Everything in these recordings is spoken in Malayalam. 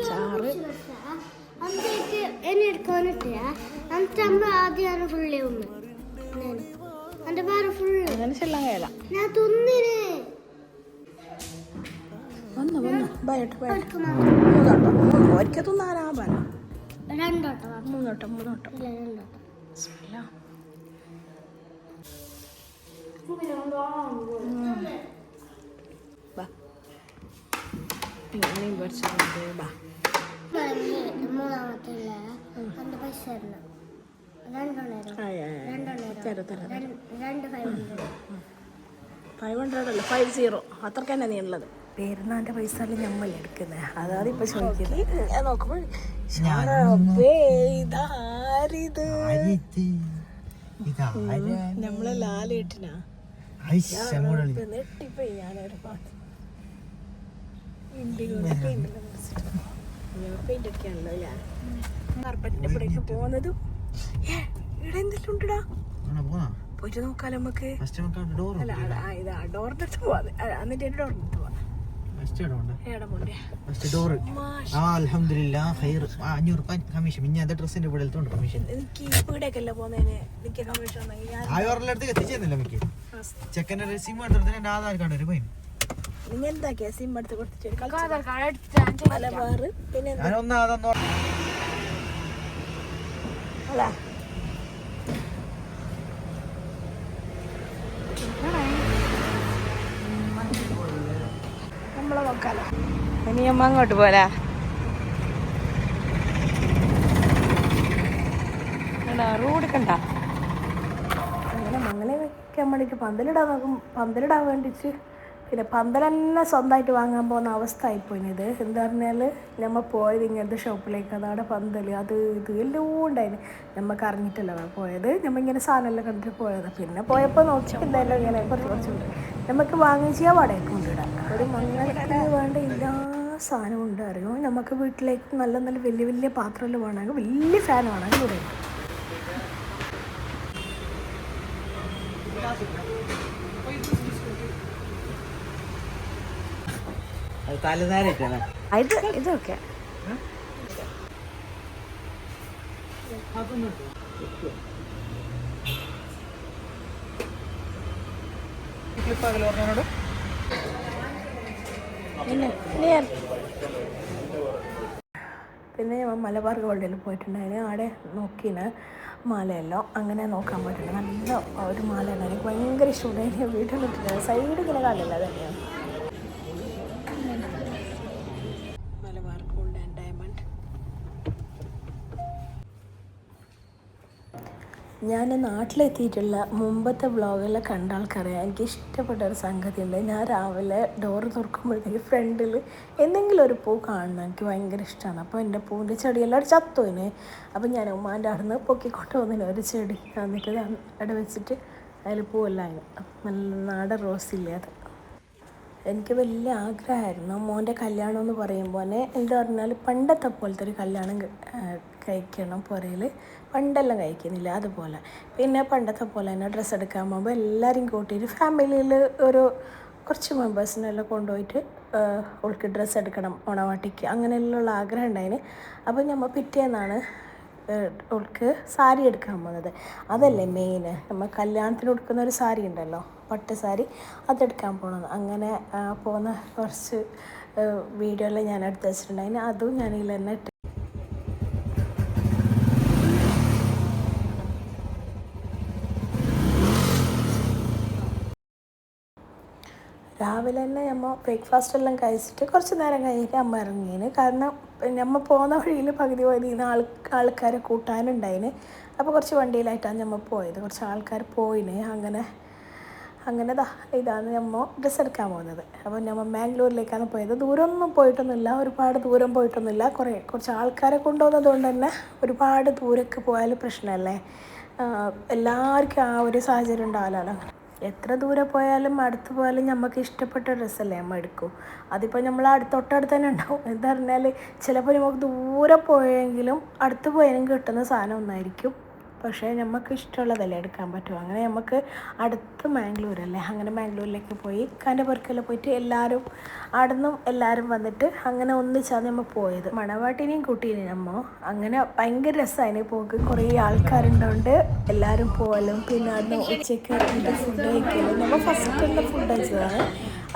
ചാറ് അന്നേക്ക് എന്നെ എടുക്കാനിട്ടില്ല അന്നത്തെ അമ്മ ആദ്യമാണ് ഫുള്ളേ ഒന്ന് എന്റെ വേറെ ഫുള്ള് അങ്ങനെ ചെല്ലാൻ കഴിയല ഞാൻ തിന്നിന്. വന്നു വന്നു. ബയട്ട് ബയട്ട് ഒരിക്കൽ തിന്നാനാ പല രണ്ടോട്ടം. മൂന്നോട്ടം മൂന്നോട്ടം. ഇങ്ങനെ പഠിച്ചിട്ടുണ്ട് ബാ. മൂന്നാമത്തെ പൈസ തരണം. ഫൈവ് ഹൺഡ്രഡ് അല്ല ഫൈവ് സീറോ അത്രയ്ക്ക് തന്നെ നീ ഉള്ളത്. പെരുന്നാന്റെ പൈസ അല്ലേ നമ്മൾ എടുക്കുന്നത് അതാണ് ഇപ്പൊ ചോദിക്കുന്നത്. നോക്കുമ്പോൾ നമ്മളെ ലാലേട്ടിനാ. ഇപ്പൊ നെട്ടിപ്പോയി ഞാനൊരു പാട്ട് പെയിന്റ് അടിക്കാണല്ലോ അല്ലേ? കാർപ്പറ്റിന്റെ ഇവിടേക്ക് പോകുന്നതും. ഏ, ഇവിടെ എന്തെല്ലാം ഉണ്ടടാ? പോയിട്ട് നോക്കാലോ നമുക്ക്. അല്ല ഇതാ ഡോറിന്റെ അടുത്ത് പോവാ. അല്ല, എന്നിട്ട് എന്റെ ഡോറിന്റെ അടുത്ത് പോവാ ഏടെ മോന്റെ അഞ്ഞൂറ് കമ്മീഷൻ മിഞ്ഞാത്ത ഡ്രസ്സിന്റെ ഇവിടെ എടുത്തോണ്ട് കമ്മീഷൻ ആയോറിന്റെ അടുത്ത് എത്തിച്ചേരുന്നില്ല മിക്ക. ചെക്കന്റെ സിം എടുത്തിട്ട് എന്റെ ആധാർ കാർഡ് ഒരു പൈൻ നിങ്ങൾ എന്താക്കിയാ? സിം എടുത്ത് കൊടുത്തിട്ട് മലബാർ പിന്നെ എന്താ? ഞാൻ ഒന്നാമതെന്ന് അല്ല നമ്മളെ നോക്കാലോ ഇനി അമ്മ അങ്ങോട്ട് പോരാ. റോഡ് കണ്ട? അങ്ങനെ മങ്ങനെ വെക്കാൻ വേണ്ടിയിട്ട് പന്തലിടാൻ നോക്കും. പന്തലിടാൻ വേണ്ടിയിട്ട് പിന്നെ പന്തൽ തന്നെ സ്വന്തമായിട്ട് വാങ്ങാൻ പോകുന്ന അവസ്ഥ ആയിപ്പോയി ഇത് എന്താ പറഞ്ഞാൽ നമ്മൾ പോയത് ഇങ്ങനത്തെ ഷോപ്പിലേക്ക് അതവിടെ പന്തൽ അത് ഇത് എല്ലാം ഉണ്ടായിരുന്നു നമുക്ക് അറിഞ്ഞിട്ടല്ല പോയത്. നമ്മൾ ഇങ്ങനെ സാധനമെല്ലാം കണ്ടിട്ട് പോയത്. പിന്നെ പോയപ്പോൾ നോക്കി എന്തായാലും ഇങ്ങനെ കുറച്ച് കുറച്ച് ഉണ്ട് നമുക്ക് വാങ്ങിച്ചാൽ വാടകയ്ക്ക് കൊണ്ടിടാം ഒരു മംഗലത്തിന് വേണ്ട എല്ലാ സാധനവും ഉണ്ട് അറിയോ? നമുക്ക് വീട്ടിലേക്ക് നല്ല നല്ല വലിയ വലിയ പാത്രമെല്ലാം വേണമെങ്കിൽ വലിയ ഫാൻ വേണമെങ്കിൽ ഇവിടെ ഇത് ഇതൊക്കെ. ക്ലിപ്പാകൽ പറഞ്ഞോട് പിന്നെ ഞാൻ മലബാർ ഗോൾഡിൽ പോയിട്ടുണ്ടായിരുന്നു. അവിടെ നോക്കിന് മാലയല്ലോ. അങ്ങനെ നോക്കാൻ പറ്റുന്നത് നല്ല ഒരു മാലയാണ്. എനിക്ക് ഭയങ്കര ഇഷ്ടമുണ്ട് വീട്ടിൽ ഇട്ടിട്ട് സൈഡ് ഇങ്ങനെ കാണില്ല തന്നെയാണ്. ഞാൻ നാട്ടിലെത്തിയിട്ടുള്ള മുമ്പത്തെ വ്ളോഗെല്ലാം കണ്ട ആൾക്കറിയാം എനിക്ക് ഇഷ്ടപ്പെട്ട ഒരു സംഗതി ഉണ്ട് ഞാൻ രാവിലെ ഡോറ് തുറക്കുമ്പോഴത്തേക്ക് ഫ്രണ്ടിൽ എന്തെങ്കിലും ഒരു പൂ കാണണം. എനിക്ക് ഭയങ്കര ഇഷ്ടമാണ്. അപ്പോൾ എന്റെ പൂവിന്റെ ചെടിയെല്ലാം ഒരു ചത്തുവിന് അപ്പോൾ ഞാൻ ഉമ്മാന്റെ അവിടെ നിന്ന് പൊക്കിക്കൊണ്ട് വന്നിന്. ഒരു ചെടി എന്നിട്ട് അവിടെ വെച്ചിട്ട് അതിൽ പൂവെല്ലാം നല്ല നാടൻ റോസില്ലേ അത്. എനിക്ക് വലിയ ആഗ്രഹമായിരുന്നു മോന്റെ കല്യാണം എന്ന് പറയുമ്പോൾ എന്താ പറഞ്ഞാൽ പണ്ടത്തെ പോലത്തെ ഒരു കല്യാണം കഴിക്കണം പുറയിൽ പണ്ടെല്ലാം കഴിക്കുന്നില്ല അതുപോലെ. പിന്നെ പണ്ടത്തെ പോലെ തന്നെ ഡ്രസ്സ് എടുക്കാൻ പോകുമ്പോൾ എല്ലാവരും കൂട്ടിയിട്ട് ഫാമിലിയിൽ ഒരു കുറച്ച് മെമ്പേഴ്സിനെല്ലാം കൊണ്ടുപോയിട്ട് ഉൾക്ക് ഡ്രസ്സ് എടുക്കണം ഓണവാട്ടിക്ക് അങ്ങനെയുള്ള ആഗ്രഹം ഉണ്ടായിന്. അപ്പോൾ നമ്മൾ പിറ്റേന്നാണ് ഉൾക്ക് സാരി എടുക്കാൻ പോകുന്നത്. അതല്ലേ മെയിൻ നമ്മൾ കല്യാണത്തിന് കൊടുക്കുന്ന ഒരു സാരി ഉണ്ടല്ലോ പട്ട് സാരി അതെടുക്കാൻ പോകുന്നത് അങ്ങനെ പോകുന്ന കുറച്ച് വീഡിയോ എല്ലാം ഞാൻ എടുത്ത് വെച്ചിട്ടുണ്ടായിരുന്നു അതും ഞാൻ തന്നെ രാവിലെ തന്നെ നമ്മൾ ബ്രേക്ക്ഫാസ്റ്റ് എല്ലാം കഴിച്ചിട്ട് കുറച്ച് നേരം കഴിഞ്ഞിട്ട് അമ്മ ഇറങ്ങിന്. കാരണം നമ്മൾ പോകുന്ന വഴിയിൽ പകുതി പകുതി ആൾ ആൾക്കാരെ കൂട്ടാനുണ്ടായിന്. അപ്പോൾ കുറച്ച് വണ്ടിയിലായിട്ടാണ് നമ്മൾ പോയത്. കുറച്ച് ആൾക്കാർ പോയിന്. അങ്ങനെ അങ്ങനെ ദാ ഇതാണ് നമ്മൾ ഡ്രസ്സ് എടുക്കാൻ പോകുന്നത്. അപ്പോൾ നമ്മൾ ബാംഗ്ലൂരിലേക്കാണ് പോയത്. ദൂരമൊന്നും പോയിട്ടൊന്നുമില്ല. ഒരുപാട് ദൂരം പോയിട്ടൊന്നുമില്ല. കുറേ കുറച്ച് ആൾക്കാരെ കൊണ്ടുപോകുന്നത് കൊണ്ട് തന്നെ ഒരുപാട് ദൂരേക്ക് പോയാൽ പ്രശ്നമല്ലേ? എല്ലാവർക്കും ആ ഒരു സാഹചര്യം ഉണ്ടാവില്ലല്ലോ എത്ര ദൂരെ പോയാലും അടുത്ത് പോയാലും നമുക്ക് ഇഷ്ടപ്പെട്ട ഡ്രസ്സല്ലേ നമ്മൾ എടുക്കൂ. അതിപ്പോൾ നമ്മൾ അടുത്ത് തൊട്ടടുത്ത് തന്നെ ഉണ്ടാവും. എന്താ പറഞ്ഞാൽ ചിലപ്പോൾ നമുക്ക് ദൂരെ പോയെങ്കിലും അടുത്ത് പോയാലും കിട്ടുന്ന സാധനം ഒന്നായിരിക്കും. പക്ഷേ നമുക്ക് ഇഷ്ടമുള്ളതല്ലേ എടുക്കാൻ പറ്റുമോ അങ്ങനെ നമുക്ക് അടുത്ത് മാംഗ്ലൂരല്ലേ അങ്ങനെ മാംഗ്ലൂരിലേക്ക് പോയി കാന്റെപുരക്കെല്ലാം പോയിട്ട് എല്ലാവരും അവിടെ നിന്നും എല്ലാവരും വന്നിട്ട് അങ്ങനെ ഒന്നിച്ചാണ് നമ്മൾ പോയത്. മണവാട്ടിനെയും കൂട്ടിയിന് നമ്മൾ അങ്ങനെ ഭയങ്കര രസമായി പോക്ക്. കുറേ ആൾക്കാരുണ്ടോണ്ട് എല്ലാവരും പോകലും പിന്നെ അന്ന് ഉച്ചയ്ക്ക് ഫുഡ് കഴിക്കലും. നമ്മൾ ഫസ്റ്റ് തന്നെ ഫുഡ് കഴിച്ചതാണ്.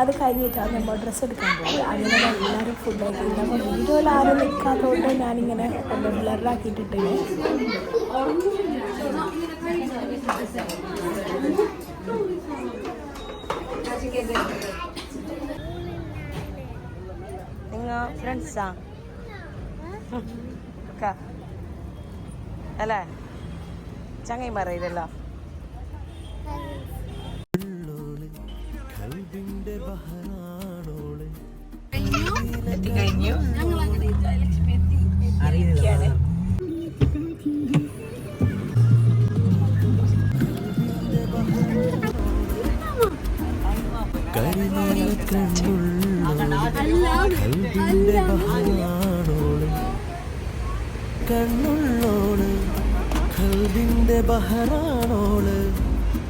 അത് കഴിഞ്ഞിട്ടാണ് നമ്മൾ ഡ്രസ്സ് എടുക്കാൻ പോകുന്നത് അങ്ങനെ എല്ലാവരും ഫുഡ് കഴിക്കുന്നത് അപ്പോൾ വീഡിയോയിൽ ആരും നിൽക്കാത്തതുകൊണ്ട് ഞാനിങ്ങനെ ഒന്ന് ബ്ലറാക്കിയിട്ടിട്ടില്ലേ നിങ്ങൾ ഫ്രണ്ട്സാ? അല്ലേ? കരിനീല കണ്ണുള്ളോൾ കൽബിന്റെ കണ്ണുള്ളോൾ കൽബിന്റെ ബഹറാണോൾ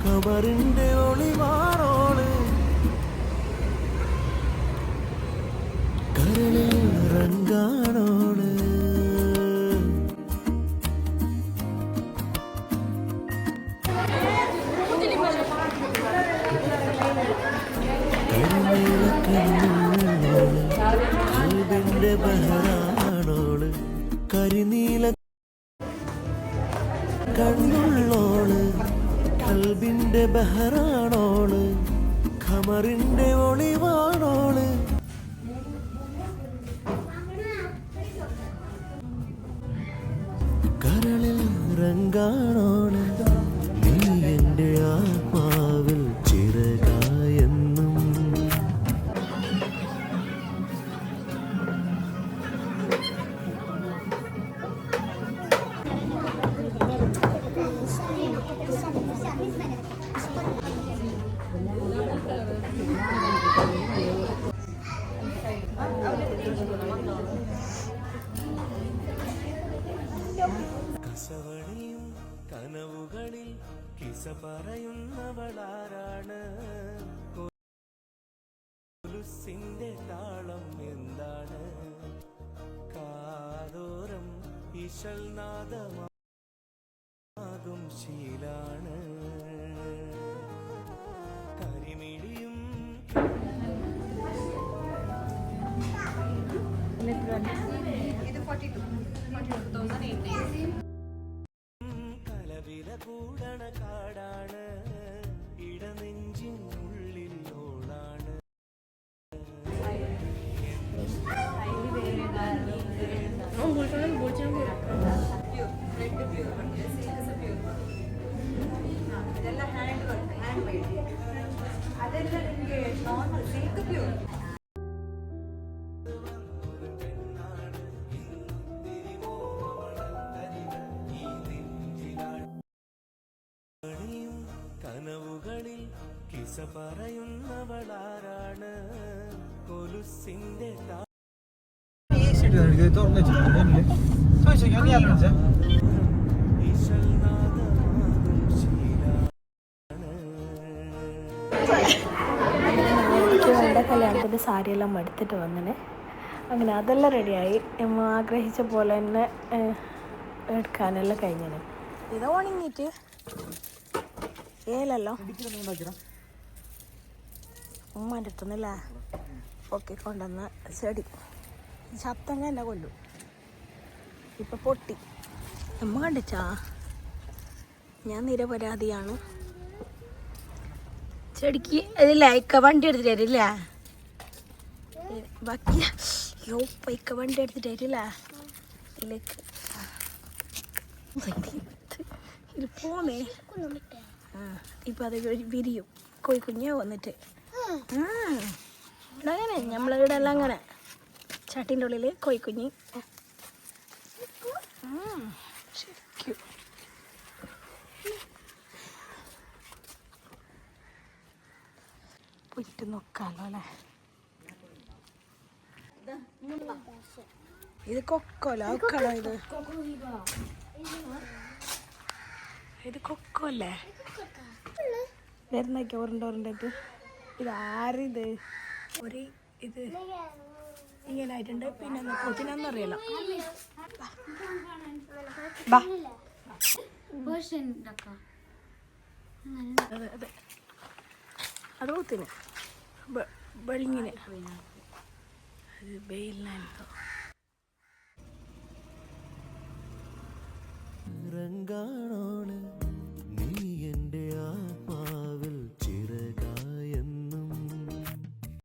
കബറിന്റെ ഒളിവാറോൾ കരളിൽ റങ്കാണോൾ കണ്ണുള്ളോൾ കൽബിന്റെ ബഹറാണോൾ ഖമറിന്റെ ഒളിവാണോൾ കരളിൽ റങ്കാണോൾ കസവണിയും കനവുകളിൽ കിസ പറയുന്നവളാരാണ്? കൊലുസിന്റെ താളം എന്താണ്? കാതോരം ഇശൽ നാദമാകും ശീലാണ്. കരിമിഴിയും കലവില കനവുകളിൽ കിസ പറയുന്നവളാരാണ്? കൊലുസിന്റെ താ- ഇശൽ കല്യാണത്തിന്റെ സാരിയെല്ലാം എടുത്തിട്ട് വന്നിന്. അങ്ങനെ അതെല്ലാം റെഡിയായി. ആഗ്രഹിച്ച പോലെ തന്നെ എടുക്കാനെല്ലാം കഴിഞ്ഞിന്. ഇത് ഉണങ്ങിയിട്ട് ഏലല്ലോ? ഉമ്മാന്റെ അടുത്തുനിന്നില്ല? പൊക്കി കൊണ്ടുവന്ന ചെടി. ശബ്ദങ്ങ എന്നെ കൊല്ലു ഇപ്പം പൊട്ടി. അമ്മ കണ്ടിച്ചാ? ഞാൻ നിരപരാധിയാണ്. ചെടിക്ക് അതില്ല ഇക്ക വണ്ടി എടുത്തിട്ട് തരില്ല ബാക്കി യോ പൈക്ക വണ്ടി എടുത്തിട്ടായിട്ടില്ല പോണേ ആ അത് വിരിയും. വന്നിട്ട്. ഇവിടെ അങ്ങനെ നമ്മളിവിടെ എല്ലാം അങ്ങനെ. ചട്ടിന്റെ ഉള്ളിൽ ആ, ശരിക്കും. പോയിട്ട് നോക്കാമല്ലോ അല്ലേ? ഇത് കൊക്കോല ഒക്കളോ ഇത് ഇത് കൊക്കോ അല്ലേ വരുന്നൊക്കെ ഉരുണ്ട ഉരുണ്ടിട്ട് ഇത് ആരിത് ഒരു ഇത്. ഇങ്ങനെ ആയിട്ടുണ്ട്. പിന്നെ കൊച്ചിനൊന്നും അറിയില്ല അത് കൊത്തിന് വെളിങ്ങിന് இது வெயில்லாம் இல்லை ரங்கானோட